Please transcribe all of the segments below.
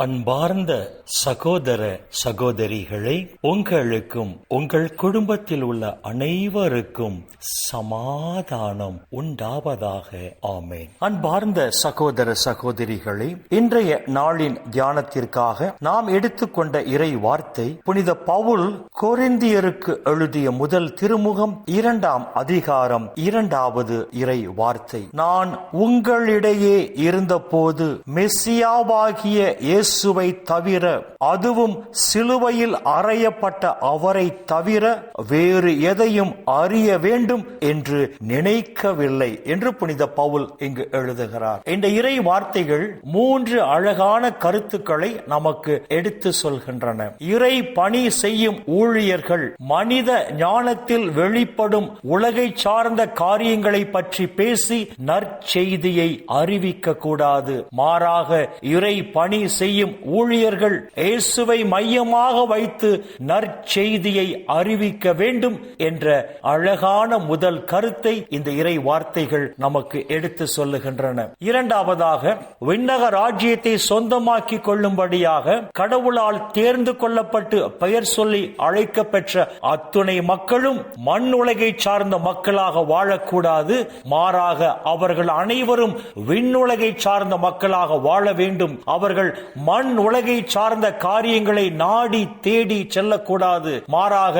அன்பார்ந்த சகோதர சகோதரிகளை உங்களுக்கும் உங்கள் குடும்பத்தில் உள்ள அனைவருக்கும் சமாதானம் உண்டாவதாக. ஆமேன். அன்பார்ந்த சகோதர சகோதரிகளை இன்றைய நாளின் தியானத்திற்காக நாம் எடுத்துக்கொண்ட இறை வார்த்தை புனித பவுல் கொரிந்தியருக்கு எழுதிய முதல் திருமுகம் இரண்டாம் அதிகாரம் இரண்டாவது இறை வார்த்தை நான் உங்களிடையே இருந்தபோது மெஸ்ஸியாவாகிய இயேசுவை தவிர அதுவும் சிலுவையில் அறையப்பட்ட அவரை தவிர வேறு எதையும் அறிய வேண்டும் என்று நினைக்கவில்லை என்று புனித பவுல் இங்கு எழுதுகிறார். இந்த இறை வார்த்தைகள் மூன்று அழகான கருத்துக்களை நமக்கு எடுத்து சொல்கின்றன. இறை பணி செய்யும் ஊழியர்கள் மனித ஞானத்தில் வெளிப்படும் உலகை சார்ந்த காரியங்களை பற்றி பேசி நற்செய்தியை அறிவிக்க கூடாது மாறாக இறை பணி செய்யும் ஊழியர்கள் இயேசுவை மையமாக வைத்து நற்செய்தியை அறிவிக்க வேண்டும் என்ற அழகான முதல் கருத்தை இந்த இறை வார்த்தைகள் நமக்கு எடுத்து சொல்லுகின்றன. இரண்டாவதாக விண்ணக ராஜ்யத்தை சொந்தமாக்கி கொள்ளும்படியாக கடவுளால் தேர்ந்து கொள்ளப்பட்டு பெயர் சொல்லி அழைக்க பெற்ற அத்துணை மக்களும் மண் உலகை சார்ந்த மக்களாக வாழக்கூடாது. மாறாக அவர்கள் அனைவரும் விண்ணுலகை சார்ந்த மக்களாக வாழ வேண்டும். அவர்கள் மண் உலகை சார்ந்த காரியங்களை நாடி தேடி செல்லக்கூடாது. மாறாக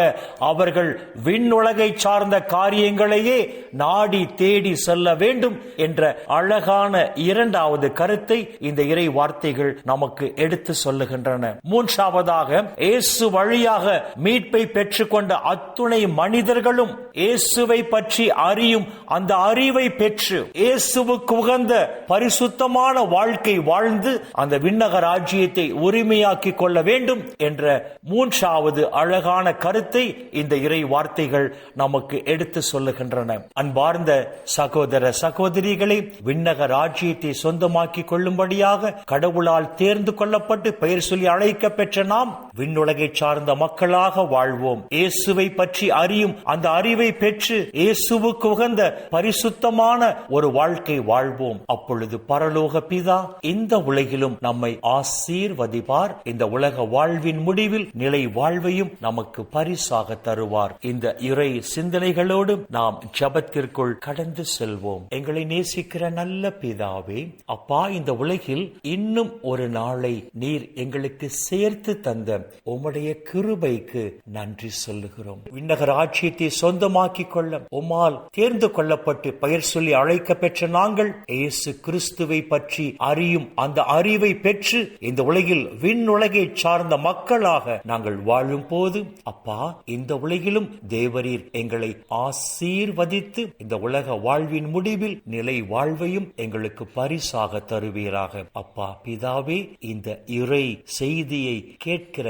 அவர்கள் விண்ணுலகை சார்ந்த காரியங்களையே நாடி தேடி செல்ல வேண்டும் என்ற அழகான இரண்டாவது கருத்தை இந்த இறை வார்த்தைகள் நமக்கு எடுத்து சொல்லுகின்றன. மூன்றாவதாக இயேசு வழியாக மீட்பை பெற்றுக்கொண்ட அத்துணை மனிதர்களும் இயேசுவை பற்றி அறியும் அந்த அறிவை பெற்று இயேசுவுக்கு உகந்த பரிசுத்தமான வாழ்க்கை வாழ்ந்து அந்த விண்ணகர ராஜ்யத்தை உரிமையாக்கிக் கொள்ள வேண்டும் என்ற மூன்றாவது அழகான கருத்தை இந்த இறை வார்த்தைகள் நமக்கு எடுத்து சொல்லுகின்றன. அன்பார்ந்த சகோதர சகோதரிகளை விண்ணக ராஜ்யத்தை சொந்தமாக்கிக் கொள்ளும்படியாக கடவுளால் தேர்ந்து கொள்ளப்பட்டு பெயர் சொல்லி அழைக்க பெற்ற நாம் விண்ணுலகை சார்ந்த மக்களாக வாழ்வோம். இயேசுவை பற்றி அறியும் அந்த அறிவை பெற்று இயேசுவுக்கு உகந்த பரிசுத்தமான ஒரு வாழ்க்கை வாழ்வோம். அப்பொழுது பரலோக பிதா இந்த உலகிலும் நம்மை ஆசீர்வதிப்பார். இந்த உலக வாழ்வின் முடிவில் நிலை வாழ்வையும் நமக்கு பரிசாக தருவார். இந்த இறை சிந்தனைகளோடு நாம் ஜபத்திற்குள் கடந்து செல்வோம். எங்களை நேசிக்கிற நல்ல பிதாவே அப்பா இந்த உலகில் இன்னும் ஒரு நாளை நீர் எங்களுக்கு சேர்த்து தந்த உம்முடைய கிருபைக்கு நன்றி சொல்லுகிறோம். விண்ணக ராஜ்யத்தை சொந்தமாக்கிக் கொள்ள உமால் தேர்ந்து கொள்ளப்பட்டு பெயர் சொல்லி அழைக்க பெற்ற நாங்கள் இயேசு கிறிஸ்துவை பற்றி அறியும் அந்த அறிவை பெற்று இந்த உலகில் விண்ணுலகை சார்ந்த மக்களாக நாங்கள் வாழும் போது அப்பா இந்த உலகிலும் தேவரீர் எங்களை ஆசீர்வதித்து இந்த உலக வாழ்வின் முடிவில் நிலை வாழ்வையும் எங்களுக்கு பரிசாக தருவீராக. அப்பா பிதாவே இந்த இறை செய்தியை கேட்கிற